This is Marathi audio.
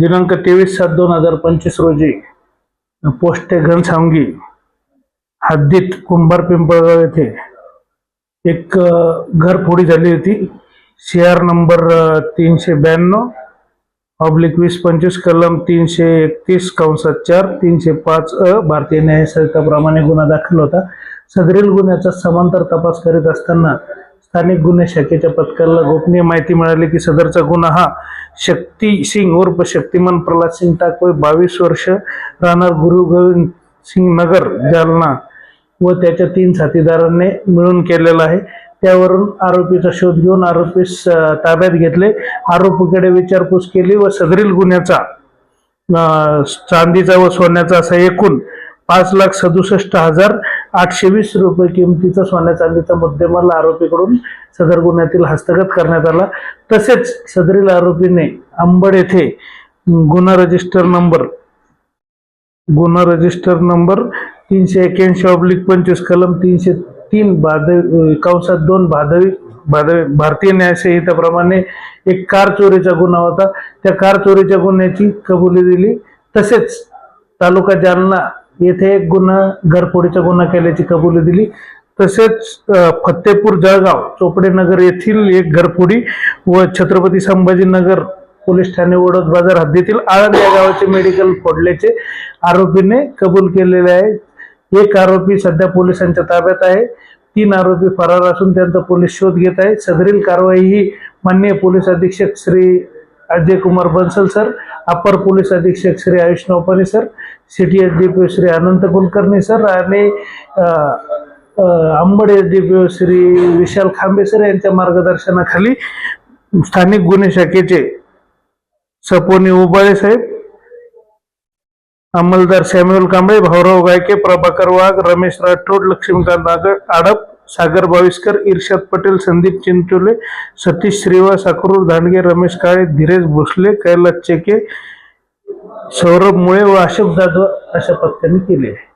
दिनांक तेवीस सात दोन हजार पंचवीस रोजी पोस्टे घनसावंगी हद्दीत कुंभार पिंपळगाव येथे एक घरफोडी झाली होती. सी आर नंबर तीनशे ब्याण्णव ऑब्लिक वीस पंचवीस कलम तीनशे एकतीस कंसात चार तीनशे पाच अ भारतीय न्यायसंहिताप्रमाणे गुन्हा दाखल होता. सदरील गुन्ह्याचा समांतर तपास करीत असताना स्थानिक गुन्हे शाखेच्या पथकाला गोपनीय माहिती मिळाली की सदरचा गुन्हा हा शक्ती सिंग उर्फ शक्तिमान प्रल्हाद सिंग टाकवे बावीस वर्ष राहणार गुरु गोविंद सिंग नगर जालना. व त्याच्या तीन साथीदारांनी मिळून केलेला आहे. त्यावरून आरोपीचा शोध घेऊन आरोपीस ताब्यात घेतले. आरोपीकडे विचारपूस केली व सदरील गुन्ह्याचा चांदीचा व सोन्याचा असा एकूण पाच लाख सदुसष्ट हजार आठशे वीस रुपये किमतीचा सोन्या चांदीचा मुद्देमाल आरोपीकडून सदर गुन्ह्यातील हस्तगत करण्यात आला. तसेच सदरील आरोपीने अंबड येथे गुन्हा रजिस्टर नंबर गुन्हा रजिस्टर नंबर तीनशे एक्याऐंशी ऑब्लिक पंचवीस कलम तीनशे तीन भादवी कंसात दोन भादवी भादवी भारतीय न्यायसंहितेप्रमाणे एक कार चोरीचा गुन्हा होता. त्या कार चोरीच्या गुन्ह्याची कबुली दिली. तसेच तालुका जालना येथे एक गुन्हा घरफोडीचा गुन्हा केल्याची कबुली दिली. तसेच फत्तेपूर जळगाव चोपडे नगर येथील एक घरफोडी व छत्रपती संभाजीनगर पोलीस ठाणे ओढत बाजार हद्दीतील आळंद या गावाचे मेडिकल फोडल्याचे आरोपीने कबूल केलेले आहे. एक आरोपी सध्या पोलिसांच्या ताब्यात आहे. तीन आरोपी फरार असून त्यांचा पोलीस शोध घेत आहे. सदरील कारवाई ही माननीय पोलीस अधीक्षक श्री अजय कुमार बन्सल सर अपर पोलीस अधीक्षक Shri Ayush Naupane sir city S D P Shri Anant Kulkarni sir आणि Ambad Ambad S D P Shri Vishal Khambe sir यांच्या मार्गदर्शनाखाली स्थानिक गुन्हे शाखेचे सपोनी उबाळे साहेब अंमलदार सॅम्युअल कांबळे भाऊराव गायके प्रभाकर वाघ रमेश राठोड लक्ष्मीकांत आडप सागर बाविस्कर इर्षाद पटेल संदीप चिंचोले सतीश श्रीवास अक्रूर दांडगे रमेश काळे धीरज भोसले कैलास चेके सौरभ मुळे व अशोक जाधव अशा पथकाने केले. आहे